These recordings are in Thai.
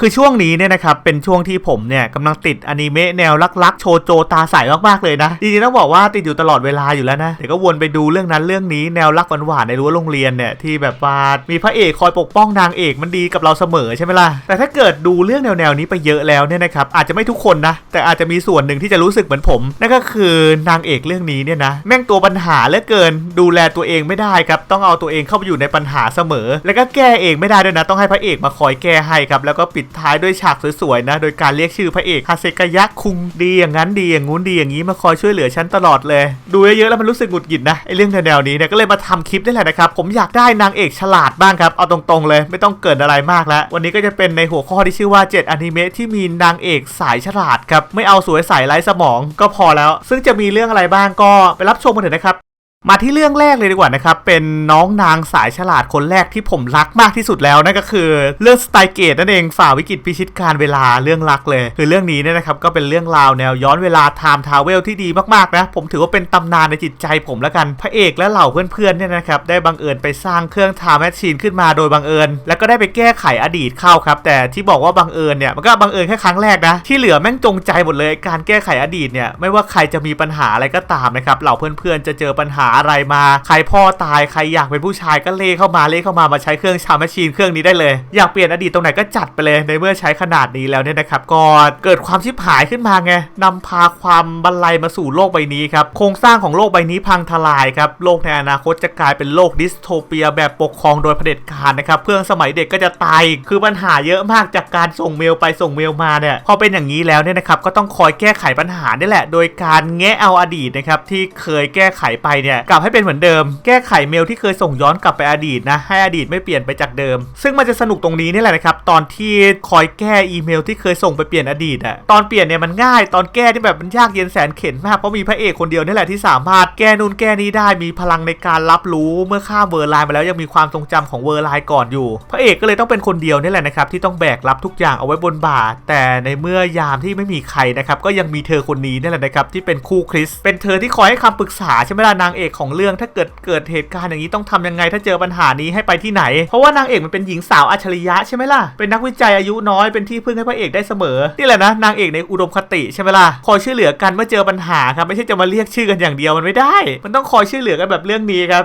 คือช่วงนี้เนี่ยนะครับเป็นช่วงที่ผมเนี่ยกำลังติดอนิเมะแนวลักๆโชโจตาใสมากๆเลยนะจริงๆต้องบอกว่าติดอยู่ตลอดเวลาอยู่แล้วนะเดี๋ยวก็วนไปดูเรื่องนั้นเรื่องนี้แนวรักหวานๆในรั้วโรงเรียนเนี่ยที่แบบว่ามีพระเอกคอยปกป้องนางเอกมันดีกับเราเสมอใช่ไหมล่ะแต่ถ้าเกิดดูเรื่องแนวๆนี้ไปเยอะแล้วเนี่ยนะครับอาจจะไม่ทุกคนนะแต่อาจจะมีส่วนหนึ่งที่จะรู้สึกเหมือนผมนั่นก็คือนางเอกเรื่องนี้เนี่ยนะแม่งตัวปัญหาเหลือเกิน ดูแลตัวเองไม่ได้ครับต้องเอาตัวเองเข้าไปอยู่ในปัญหาเสมอ แล้วก็แก้เองไม่ได้ด้วยนะต้องให้พระเอกมาคอยแก้ให้ครับแล้วก็ปิดท้ายด้วยฉากสวยๆนะ โดยการเรียกชื่อพระเอกฮาเซกายะคุงดีอย่างนั้นดีอย่างงู้นดีอย่างนี้มาคอยช่วยเหลือฉันตลอดเลย ดูเยอะๆแล้วมันรู้สึกหงุดหงิดนะไอเรื่องแนวๆนี้เนี่ยก็เลยมาทำคลิปนี่แหละนะครับผมอยากได้นางเอกฉลาดบ้างครับเอาตรงๆเลยไม่ต้องเกิดอะไรมากแล้ว วันนี้ก็จะเป็นในหัวข้อที่ชื่อว่า 7อนิเมะที่มีนางเอกสายฉลาดครับไม่เอาสวยใสไร้สมองก็พอแล้ว ซึ่งจะมีเรื่องอะไรบ้างก็ไปรับชมกันเถอะนะครับ มาที่เรื่องแรกเลยดีกว่านะครับ เป็นน้องนางสายฉลาดคนแรกที่ผมรักมากที่สุดแล้วนั่นก็คือเรื่องสไตเกตนั่นเองฝ่าวิกฤตพิชิตการเวลาเรื่องรักเลย คือเรื่องนี้เนี่ยนะครับก็เป็นเรื่องราวแนวย้อนเวลาไทม์ทาวเวลที่ดีมากๆนะ ผมถือว่าเป็นตำนานในจิตใจผมแล้วกัน พระเอกและเหล่าเพื่อนๆเนี่ยนะครับได้บังเอิญไปสร้างเครื่องไทม์แมชชีนขึ้นมาโดยบังเอิญ แล้วก็ได้ไปแก้ไขอดีตเข้าครับ แต่ที่บอกว่าบังเอิญเนี่ยมันก็บังเอิญแค่ครั้งแรกนะที่เหลือแม่งจงใจหมดเลย การแก้ไขอดีตเนี่ยไม่ว่าใครจะมีปัญหาอะไรก็ตามนะครับเหล่าเพื่อนๆจะเจอปัญหาอะไรมา ใครพ่อตายใครอยากเป็นผู้ชายก็เล่เข้ามาเล่เข้ามามาใช้เครื่องชามชชีนเครื่องนี้ได้เลย อยากเปลี่ยนอดีตตรงไหนก็จัดไปเลยในเมื่อใช้ขนาดนี้แล้วเนี่ยนะครับก็เกิดความชิบหายขึ้นมาไงนำพาความบันไลมาสู่โลกใบนี้ครับโครงสร้างของโลกใบนี้พังทลายครับโลกในอนาคตจะกลายเป็นโลกดิสโทเปียแบบปกครองโดยเผด็จการนะครับเพื่อนสมัยเด็กก็จะตายคือปัญหาเยอะมากจากการส่งเมลไปส่งเมลมาเนี่ยพอเป็นอย่างนี้แล้วเนี่ยนะครับก็ต้องคอยแก้ไขปัญหานี่แหละ โดยการแงะเอาอดีตนะครับที่เคยแก้ไขไปเนี่ยกลับให้เป็นเหมือนเดิม แก้ไขเมลที่เคยส่งย้อนกลับไปอดีตนะให้อดีตไม่เปลี่ยนไปจากเดิม ซึ่งมันจะสนุกตรงนี้นี่แหละนะครับตอนที่คอยแก้อีเมลที่เคยส่งไปเปลี่ยนอดีตอะตอนเปลี่ยนเนี่ยมันง่ายตอนแก้ที่แบบมันยากเย็นแสนเข็ญมากเพราะมีพระเอกคนเดียวนี่แหละที่สามารถแก้นู่นแก้นี้ได้มีพลังในการรับรู้เมื่อข้ามเวอร์ไลน์มาแล้วยังมีความทรงจำของเวอร์ไลน์ก่อนอยู่ พระเอกก็เลยต้องเป็นคนเดียวนี่แหละนะครับที่ต้องแบกรับทุกอย่างเอาไว้บนบ่าแต่ในเมื่อยามที่ไม่มีใครนะครับก็ยังมีเธอคนนี้นี่แหละนะครับที่เป็นคู่คริสเป็นเธอที่คอยให้คำปรึกษาใช่ไหมล่ะนางเอกของเรื่องถ้าเกิดเกิดเหตุการณ์อย่างนี้ต้องทำยังไงถ้าเจอปัญหานี้ให้ไปที่ไหน เพราะว่านางเอกมันเป็นหญิงสาวอัจฉริยะใช่ไหมล่ะเป็นนักวิจัยอายุน้อยเป็นที่พึ่งให้พระเอกได้เสมอนี่แหละนะนางเอกในอุดมคติใช่ไหมล่ะคอยช่วยเหลือกันเมื่อเจอปัญหาครับไม่ใช่จะมาเรียกชื่อกันอย่างเดียวมันไม่ได้ มันต้องคอยช่วยเหลือกันแบบเรื่องนี้ครับ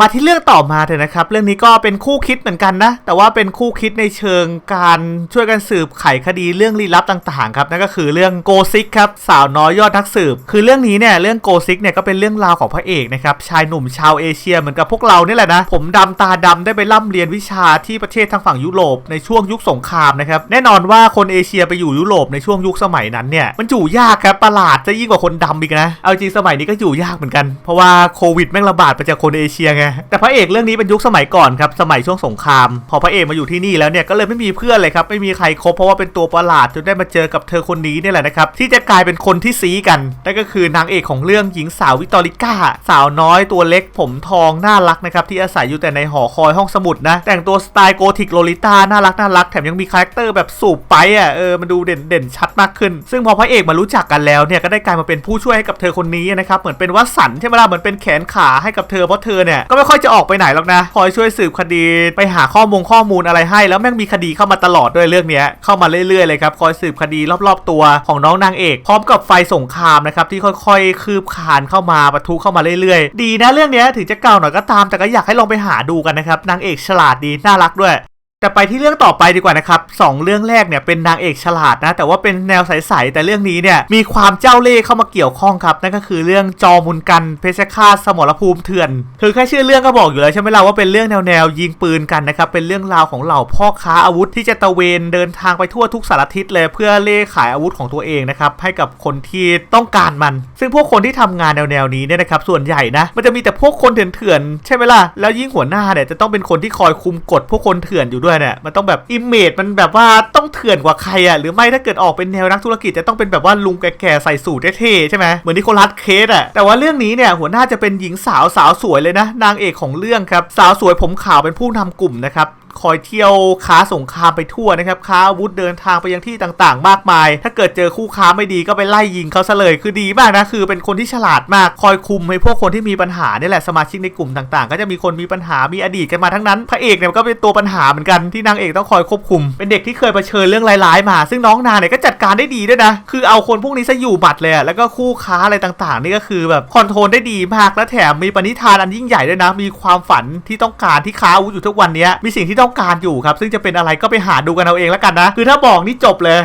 มาที่เรื่องต่อมาเถอะนะครับ เรื่องนี้ก็เป็นคู่คิดเหมือนกันนะ แต่ว่าเป็นคู่คิดในเชิงการช่วยกันสืบไขคดีเรื่องลี้ลับต่างๆครับนั่นก็คือเรื่องโกซิกครับสาวน้อยยอดนักสืบ คือเรื่องนี้เนี่ยเรื่องโกซิกเนี่ยก็เป็นเรื่องราวของพระเอกนะครับชายหนุ่มชาวเอเชียเหมือนกับพวกเรานี่แหละนะ ผมดำตาดำได้ไปร่ำเรียนวิชาที่ประเทศทางฝั่งยุโรปในช่วงยุคสงครามนะครับแน่นอนว่าคนเอเชียไปอยู่ยุโรปในช่วงยุคสมัยนั้นเนี่ยมันอยู่ยากครับประหลาดจะยิ่งกว่าคนดำอีกนะเอาจริงสมัยนี้ก็อยู่ยากเหมือนกันเพราะว่าโควิดแม่งระบาดไปจากคนเอเชียไงแต่พระเอกเรื่องนี้เป็นยุคสมัยก่อนครับสมัยช่วงสงคราม พอพระเอกมาอยู่ที่นี่แล้วเนี่ยก็เลยไม่มีเพื่อนเลยครับไม่มีใครคบเพราะว่าเป็นตัวประหลาดจนได้มาเจอกับเธอคนนี้เนี่ยแหละนะครับที่จะกลายเป็นคนที่ซีกันนั่นก็คือนางเอกของเรื่องหญิงสาววิตอริก้า สาวน้อยตัวเล็กผมทองน่ารักนะครับที่อาศัยอยู่แต่ในหอคอยห้องสมุดนะแต่งตัวสไตล์โกธิกโลลิต้าน่ารักน่ารักแถมยังมีคาแรคเตอร์แบบสูบไปอะเออมันดูเด่นเด่นชัดมากขึ้น ซึ่งพอพระเอกมารู้จักกันแล้วเนี่ยก็ได้กลายมาเป็นผู้ช่วยให้กับเธอคนนี้นะครับเหมือนเป็นวัสันใช่ไหมล่ะเหมือนเป็นแขนขาให้กับเธอเพราะเธอเนี่ยก็ไม่ค่อยจะออกไปไหนหรอกนะ คอยช่วยสืบคดีไปหาข้อมูลข้อมูลอะไรให้ แล้วแม่งมีคดีเข้ามาตลอดด้วยเรื่องเนี้ยเข้ามาเรื่อยๆเลยครับคอยสืบคดีรอบๆตัวของน้องนางเอก พร้อมกับไฟสงครามนะครับที่ค่อยๆ คืบคานเข้ามาปะทุเข้ามาเรื่อยๆ ดีนะเรื่องเนี้ยถึงจะเก่าหน่อยก็ตามแต่ก็อยากให้ลองไปหาดูกันนะครับนางเอกฉลาดดีน่ารักด้วย แต่ไปที่เรื่องต่อไปดีกว่านะครับสองเรื่องแรกเนี่ยเป็นนางเอกฉลาดนะ แต่ว่าเป็นแนวใสๆแต่เรื่องนี้เนี่ยมีความเจ้าเล่ห์เข้ามาเกี่ยวข้องครับ นั่นก็คือเรื่องจอมุนกันเพชรฆาตสมรภูมิเถื่อน คือแค่ชื่อเรื่องก็บอกอยู่แล้วใช่ไหมล่ะว่าเป็นเรื่องแนวๆยิงปืนกันนะครับ เป็นเรื่องราวของเหล่าพ่อค้าอาวุธที่จะตะเวนเดินทางไปทั่วทุกสารทิศเลยเพื่อเล่ขายอาวุธของตัวเองนะครับให้กับคนที่ต้องการมัน ซึ่งพวกคนที่ทำงานแนวๆนี้เนี่ยนะครับส่วนใหญ่นะมันจะมีแต่พวกคนเถื่อนๆใช่ไหมล่ะแล้วยิ่งหัวหน้าเนี่ยจะต้องเป็นคนที่คอยคุมกฎพวกคนเถื่อนอยู่ด้วยเนี่ยมันต้องแบบอิมเมจมันแบบว่าต้องเถื่อนกว่าใครอะหรือไม่ถ้าเกิดออกเป็นแนวนักธุรกิจจะต้องเป็นแบบว่าลุงแก่ๆใส่สูทเท่ๆใช่ไหมเหมือนนิโคลัสเคสอะแต่ว่าเรื่องนี้เนี่ยหัวหน้าจะเป็นหญิงสาวสาวสวยเลยนะ นางเอกของเรื่องครับสาวสวยผมขาวเป็นผู้นำกลุ่มนะครับ คอยเที่ยวค้าสงครามไปทั่วนะครับค้าอาวุธเดินทางไปยังที่ต่างๆ มากมาย ถ้าเกิดเจอคู่ค้าไม่ดีก็ไปไล่ยิงเขาซะเลยคือดีมากนะคือเป็นคนที่ฉลาดมากคอยคุมให้พวกคนที่มีปัญหาเนี่ยแหละสมาชิกในกลุ่มต่างๆ ก็จะมีคนมีปัญหามีอดีตกันมาทั้งนั้นพระเอกเนี่ยก็เป็นตัวปัญหาเหมือนกันที่นางเอกต้องคอยควบคุม เป็นเด็กที่เคยเผชิญเรื่องร้ายๆมา ซึ่งน้องนาเนี่ยก็จัดการได้ดีด้วยนะ คือเอาคนพวกนี้ซะอยู่บัตรเลยแล้วก็คู่ค้าอะไรต่างๆ นี่ก็คือแบบคอนโทรลได้ดีมากและแถมมีปณิธานอันยิ่งใหญ่ด้วยนะ มีความฝันที่ต้องการที่ค้าอาวุธอยู่ทุกวันนี้มีสิ่งที่ต้องการอยู่ครับ ซึ่งจะเป็นอะไรก็ไปหาดูกันเอาเองแล้วกันนะ คือถ้าบอกนี่จบเลย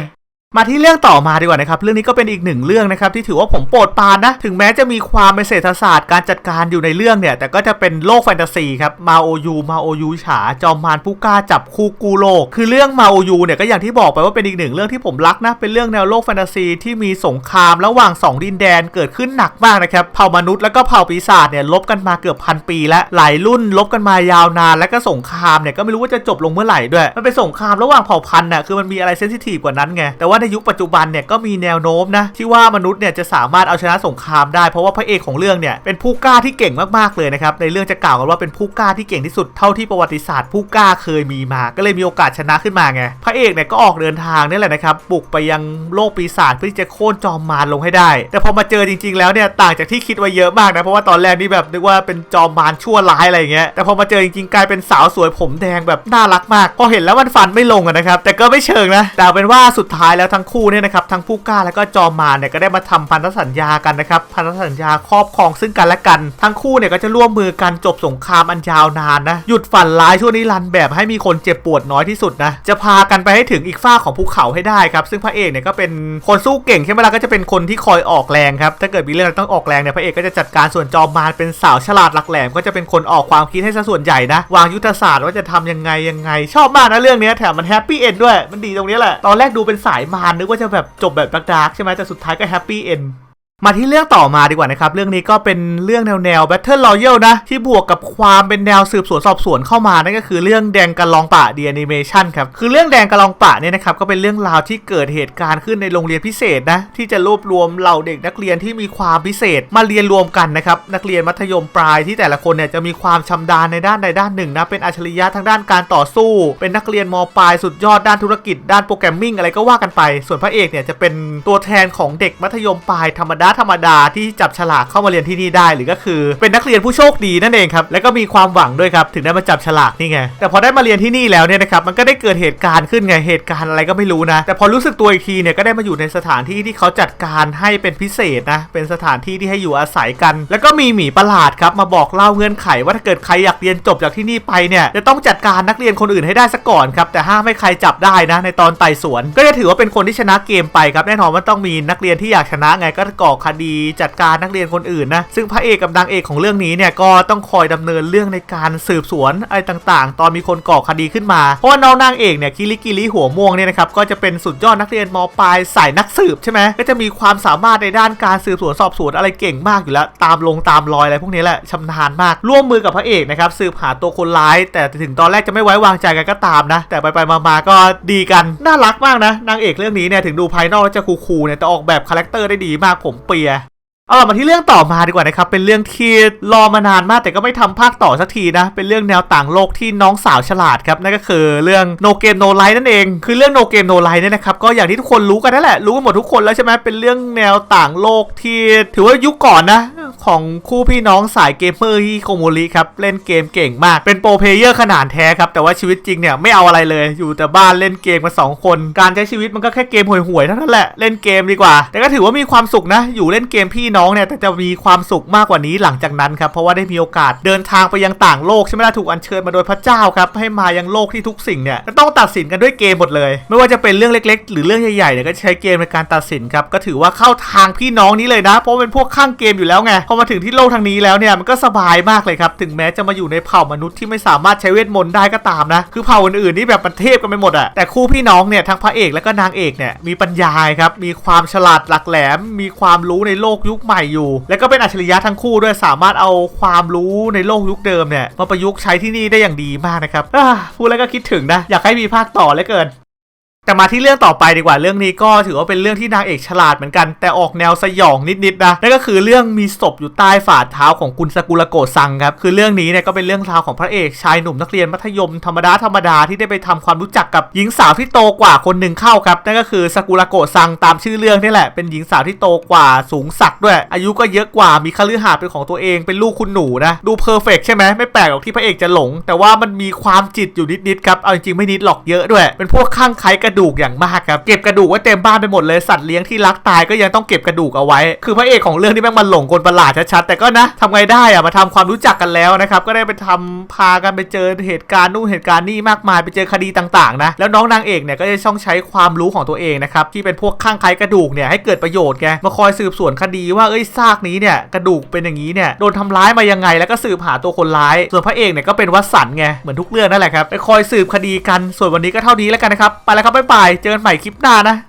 มาที่เรื่องต่อมาดีกว่านะครับ เรื่องนี้ก็เป็นอีกหนึ่งเรื่องนะครับที่ถือว่าผมโปรดปานนะ ถึงแม้จะมีความเป็นเศรษฐศาสตร์การจัดการอยู่ในเรื่องเนี่ย แต่ก็จะเป็นโลกแฟนตาซีครับมาโอยูมาโอยูฉา จอมมารผู้กล้าจับคู่กูโลก คือเรื่องมาโอยูเนี่ยก็อย่างที่บอกไปว่าเป็นอีกหนึ่งเรื่องที่ผมรักนะ เป็นเรื่องแนวโลกแฟนตาซีที่มีสงครามระหว่างสองดินแดนเกิดขึ้นหนักมากนะครับเผ่ามนุษย์แล้วก็เผ่าปีศาจเนี่ยลบกันมาเกือบพันปี แล้วหลายรุ่นลบกันมายาวนาน แล้วก็สงครามเนี่ยก็ไม่รู้ว่าจะจบลงเมื่อไหร่ด้วยมันเป็นสงครามระหว่างเผ่าพันธุ์น่ะคือมันมีอะไรเซนซิทีฟกว่านั้นไงแต่ว่าในยุคปัจจุบันเนี่ยก็มีแนวโน้มนะที่ว่ามนุษย์เนี่ยจะสามารถเอาชนะสงครามได้ เพราะว่าพระเอกของเรื่องเนี่ยเป็นผู้กล้าที่เก่งมากๆเลยนะครับในเรื่องจะกล่าวกันว่าเป็นผู้กล้าที่เก่งที่สุดเท่าที่ประวัติศาสตร์ผู้กล้าเคยมีมา ก็เลยมีโอกาสชนะขึ้นมาไงพระเอกเนี่ยก็ออกเดินทางนี่แหละนะครับบุกไปยังโลกปีศาจเพื่อที่จะโค่นจอมมารลงให้ได้ แต่พอมาเจอจริง ๆ แล้วเนี่ยต่างจากที่คิดไว้เยอะมากนะเพราะว่าตอนแรกนี่แบบนึกว่าเป็นจอมมารชั่วร้ายอะไรเงี้ยแต่พอมาเจอจริงๆกลายเป็นสาวสวยผมแดงแบบน่ารักมากพอเห็นแล้วมันฟันไม่ลงนะครับแต่ก็ไม่เชิงนะแต่เป็นว่าสุดท้ายแล้วทั้งคู่เนี่ยนะครับทั้งผู้กล้าแล้วก็จอมมารเนี่ยก็ได้มาทำพันธสัญญากันนะครับพันธสัญญาครอบครองซึ่งกันและกัน ทั้งคู่เนี่ยก็จะร่วมมือกันจบสงครามอันยาวนานนะหยุดฝันร้ายช่วงนิรันแบบให้มีคนเจ็บปวดน้อยที่สุดนะจะพากันไปให้ถึงอีกฝ้าของภูเขาให้ได้ครับซึ่งพระเอกเนี่ยก็เป็นคนสู้เก่งใช่ไหมล่ะก็จะเป็นคนที่คอยออกแรงครับถ้าเกิดมีเรื่องต้องออกแรงเนี่ยพระเอกก็จะจัดการส่วนจอมมารเป็นสาวฉลาดหลักแหลมก็จะเป็นคนออกความคิดให้ซะส่วนใหญ่นะวางยุทธศาสตร์ว่าจะทำยังไงยังไง ชอบมากนะเรื่องนี้แถมมันแฮปปี้เอนด้วยมันดีตรงนี้แหละตอนแรกดูเป็นสายมารนึกว่าจะแบบจบแบบดาร์กๆใช่ไหมแต่สุดท้ายก็แฮปปี้เอน มาที่เรื่องต่อมาดีกว่านะครับ เรื่องนี้ก็เป็นเรื่องแนวแนว Battle Royale นะ ที่บวกกับความเป็นแนวสืบสวนสอบสวนเข้ามา นั่นก็คือเรื่องแดงกะลองปะ The Animation ครับ คือเรื่องแดงกะลองปะเนี่ยนะครับ ก็เป็นเรื่องราวที่เกิดเหตุการณ์ขึ้นในโรงเรียนพิเศษนะ ที่จะรวบรวมเหล่าเด็กนักเรียนที่มีความพิเศษมาเรียนรวมกันนะครับ นักเรียนมัธยมปลายที่แต่ละคนเนี่ยจะมีความชำนาญในด้านใดด้านหนึ่งนะ เป็นอัจฉริยะทางด้านการต่อสู้ เป็นนักเรียนมปลายสุดยอดด้านธุรกิจ ด้านโปรแกรมมิ่งอะไรก็ว่ากันไป ส่วนพระเอกเนี่ยจะเป็นตัวแทนของเด็กมัธยมปลายธรรมดาธรรมดาที่จับฉลากเข้ามาเรียนที่นี่ได้ หรือก็คือเป็นนักเรียนผู้โชคดีนั่นเองครับแล้วก็มีความหวังด้วยครับถึงได้มาจับฉลากนี่ไงแต่พอได้มาเรียนที่นี่แล้วเนี่ยนะครับมันก็ได้เกิดเหตุการณ์ขึ้นไงเหตุการณ์อะไรก็ไม่รู้นะ แต่พอรู้สึกตัวอีกทีเนี่ยก็ได้มาอยู่ในสถานที่ที่เขาจัดการให้เป็นพิเศษนะเป็นสถานที่ที่ให้อยู่อาศัยกัน แล้วก็มีหมีประหลาดครับมาบอกเล่าเงื่อนไขว่าถ้าเกิดใครอยากเรียนจบจากที่นี่ไปเนี่ยจะต้องจัดการนักเรียนคนอื่นให้ได้ซะก่อนครับแต่ห้ามให้ใครจับได้นะ ในตอนไต่สวน ก็จะถือว่าเป็นคนที่ชนะเกมไปครับแน่นอนว่าต้องมีนักเรียนที่อยากชนะไงก็ก่อคดีจัดการนักเรียนคนอื่นนะ ซึ่งพระเอกกับนางเอกของเรื่องนี้เนี่ยก็ต้องคอยดำเนินเรื่องในการสืบสวนอะไรต่างๆ ตอนมีคนก่อคดีขึ้นมา เพราะว่าน้องนางเอกเนี่ยคิริกิริหัวม่วงเนี่ยนะครับก็จะเป็นสุดยอดนักเรียนมปลายสายนักสืบใช่ไหมก็จะมีความสามารถในด้านการสืบสวนสอบสวนอะไรเก่งมากอยู่แล้ว ตามลงตามรอยอะไรพวกนี้แหละชำนาญมาก ร่วมมือกับพระเอกนะครับสืบหาตัวคนร้าย แต่ถึงตอนแรกจะไม่ไว้วางใจกันก็ตามนะ แต่ไปไปๆมาๆก็ดีกันน่ารักมากนะนางเอกเรื่องนี้เนี่ยถึงดูภายนอกจะคูลๆเนี่ยแต่ออกแบบคาแรคเตอร์ได้ดีมากผมเปียเอาล่ะมาที่เรื่องต่อมาดีกว่านะครับ เป็นเรื่องที่รอมานานมากแต่ก็ไม่ทำภาคต่อสักทีนะ เป็นเรื่องแนวต่างโลกที่น้องสาวฉลาดครับนั่นก็คือเรื่อง No Game No Life นั่นเอง คือเรื่อง No Game No Life เนี่ยนะครับก็อย่างที่ทุกคนรู้กันนั่นแหละรู้กันหมดทุกคนแล้วใช่ไหมเป็นเรื่องแนวต่างโลกที่ถือว่ายุคก่อนนะ ของคู่พี่น้องสายเกมเมอร์ที่โคโมริครับเล่นเกมเก่งมากเป็นโปรเพลเยอร์ขนาดแท้ครับแต่ว่าชีวิตจริงเนี่ยไม่เอาอะไรเลยอยู่แต่บ้านเล่นเกมมาสองคน การใช้ชีวิตมันก็แค่เกมห่วยๆเท่านั้นแหละเล่นเกมดีกว่า แต่ก็ถือว่ามีความสุขนะ อยู่เล่นเกมพี่น้องเนี่ยแต่จะมีความสุขมากกว่านี้หลังจากนั้นครับเพราะว่าได้มีโอกาสเดินทางไปยังต่างโลกใช่ไหมล่ะถูกอัญเชิญมาโดยพระเจ้าครับให้มายังโลกที่ทุกสิ่งเนี่ยต้องตัดสินกันด้วยเกมหมดเลย ไม่ว่าจะเป็นเรื่องเล็ก ๆ หรือเรื่องใหญ่ๆเนี่ยก็ใช้เกมในการตัดสินครับก็ถือว่าเข้าทางพี่น้องนี้เลยนะ เพราะเป็นพวกข้างเกมอยู่แล้วไงพอมาถึงที่โลกทางนี้แล้วเนี่ยมันก็สบายมากเลยครับ ถึงแม้จะมาอยู่ในเผ่ามนุษย์ที่ไม่สามารถใช้เวทมนต์ได้ก็ตามนะ คือเผ่าอื่นๆนี่แบบมันเทพกันไปหมดอะแต่คู่พี่น้องเนี่ยทั้งพระเอกและก็นางเอกเนี่ยมีปัญญาครับ มีความฉลาดหลักแหลม มีความรู้ในโลกยุคใหม่อยู่ แล้วก็เป็นอัจฉริยะทั้งคู่ด้วยสามารถเอาความรู้ในโลกยุคเดิมเนี่ยมาประยุกต์ใช้ที่นี่ได้อย่างดีมากนะครับพูดแล้วก็คิดถึงนะอยากให้มีภาคต่อเลยเกิน แต่มาที่เรื่องต่อไปดีกว่าเรื่องนี้ก็ถือว่าเป็นเรื่องที่นางเอกฉลาดเหมือนกัน แต่ออกแนวสยองนิดๆนะนั่นก็คือเรื่องมีศพอยู่ใต้ฝ่าเท้าของคุณสกุลโกซังครับคือเรื่องนี้เนี่ยก็เป็นเรื่องราวของพระเอกชายหนุ่มนักเรียนมัธยมธรรมดาธรรมดาที่ได้ไปทำความรู้จักกับหญิงสาวที่โตกว่าคนหนึ่งเข้าครับนั่นก็คือสกุลโกซังตามชื่อเรื่องนี่แหละเป็นหญิงสาวที่โตกว่าสูงสักด้วย อายุก็เยอะกว่ามีคฤหาสน์เป็นของตัวเองเป็นลูกคุณหนูนะดูเพอร์เฟกใช่ไหมไม่แปลกหรอกที่พระเอกจะหลง แต่ว่ามันมีความจิตอยู่นิดๆครับเอาจริงๆไม่นิดหรอกเยอะด้วย เป็นพวกข้างไคกระดูกอย่างมากครับ เก็บกระดูกไว้เต็มบ้านไปหมดเลยสัตว์เลี้ยงที่รักตายก็ยังต้องเก็บกระดูกเอาไว้ คือพระเอกของเรื่องที่แม่งมันหลงคนประหลาดชัดๆแต่ก็นะทำไงได้อะมาทำความรู้จักกันแล้วนะครับก็ได้ไปทำพากันไปเจอเหตุการณ์นู่นเหตุการณ์นี่มากมายไปเจอคดีต่างๆนะแล้วน้องนางเอกเนี่ยก็จะต้องใช้ความรู้ของตัวเองนะครับที่เป็นพวกข้างไคล้กระดูกเนี่ยให้เกิดประโยชน์ไงมาคอยสืบสวนคดีว่าเอ้ยซากนี้เนี่ยกระดูกเป็นอย่างนี้เนี่ยโดนทำร้ายมายังไงแล้วก็สืบหาตัวคนร้าย ส่วนพระเอกเนี่ยก็เป็นวัสันไงเหมือนทุกเรื่องนั่นแหละครับไปคอยสืบคดีกันส่วนวันนี้ก็เท่านี้แล้วกันนะครับไปแล้วครับบ๊ายบาย เจอกันใหม่คลิปหน้านะ